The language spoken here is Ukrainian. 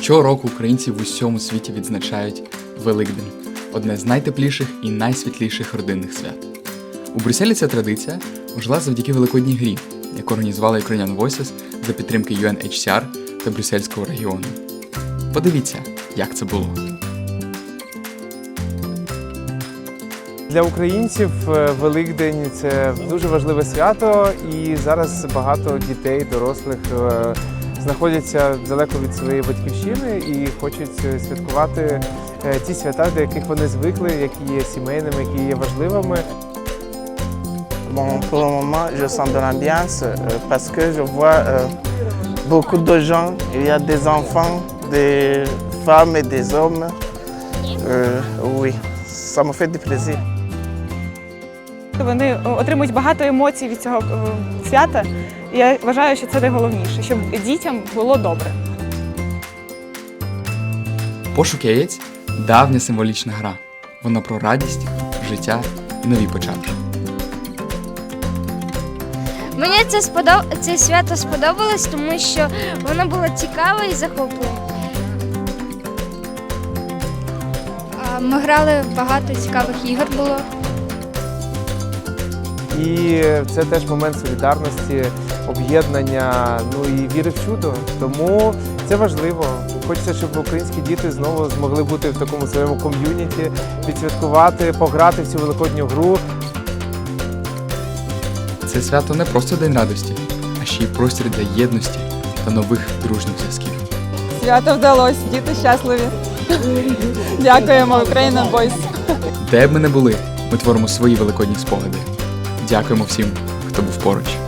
Щороку українці в усьому світі відзначають Великдень одне з найтепліших і найсвітліших родинних свят. У Брюсселі ця традиція ожила завдяки Великодній грі, яку організувала Ukrainian Voices за підтримки UNHCR та Брюссельського регіону. Подивіться, як це було. Для українців е, Великдень це дуже важливе свято, і зараз багато дітей, дорослих е, знаходяться далеко від своєї батьківщини і хочуть е, святкувати е, ті свята, до яких вони звикли, які є сімейними, які є важливими. Bon, pour le moment, je sens de l'ambiance euh, parce que je vois euh, beaucoup de gens. Il y a des enfants, des femmes et des hommes. Euh, oui, ça me fait du plaisir. Вони отримують багато емоцій від цього е, свята. Я вважаю, що це найголовніше, щоб дітям було добре. Пошук яєць давня символічна гра. Вона про радість, життя і нові початки. Мені це сподоб... це свято сподобалось, тому що воно було цікаве і захопливе. Ми грали багато цікавих ігор було. І це теж момент солідарності, об'єднання, ну і віри в чудо. Тому це важливо. Хочеться, щоб українські діти знову змогли бути в такому своєму ком'юніті, відсвяткувати, пограти в цю великодню гру. Це свято не просто день радості, а ще й простір для єдності та нових дружніх зв'язків. Свято вдалося, діти щасливі. Дякуємо, Україна Бойс. Де б ми не були, ми творимо свої великодні спогади. Дякуємо всім, хто був поруч.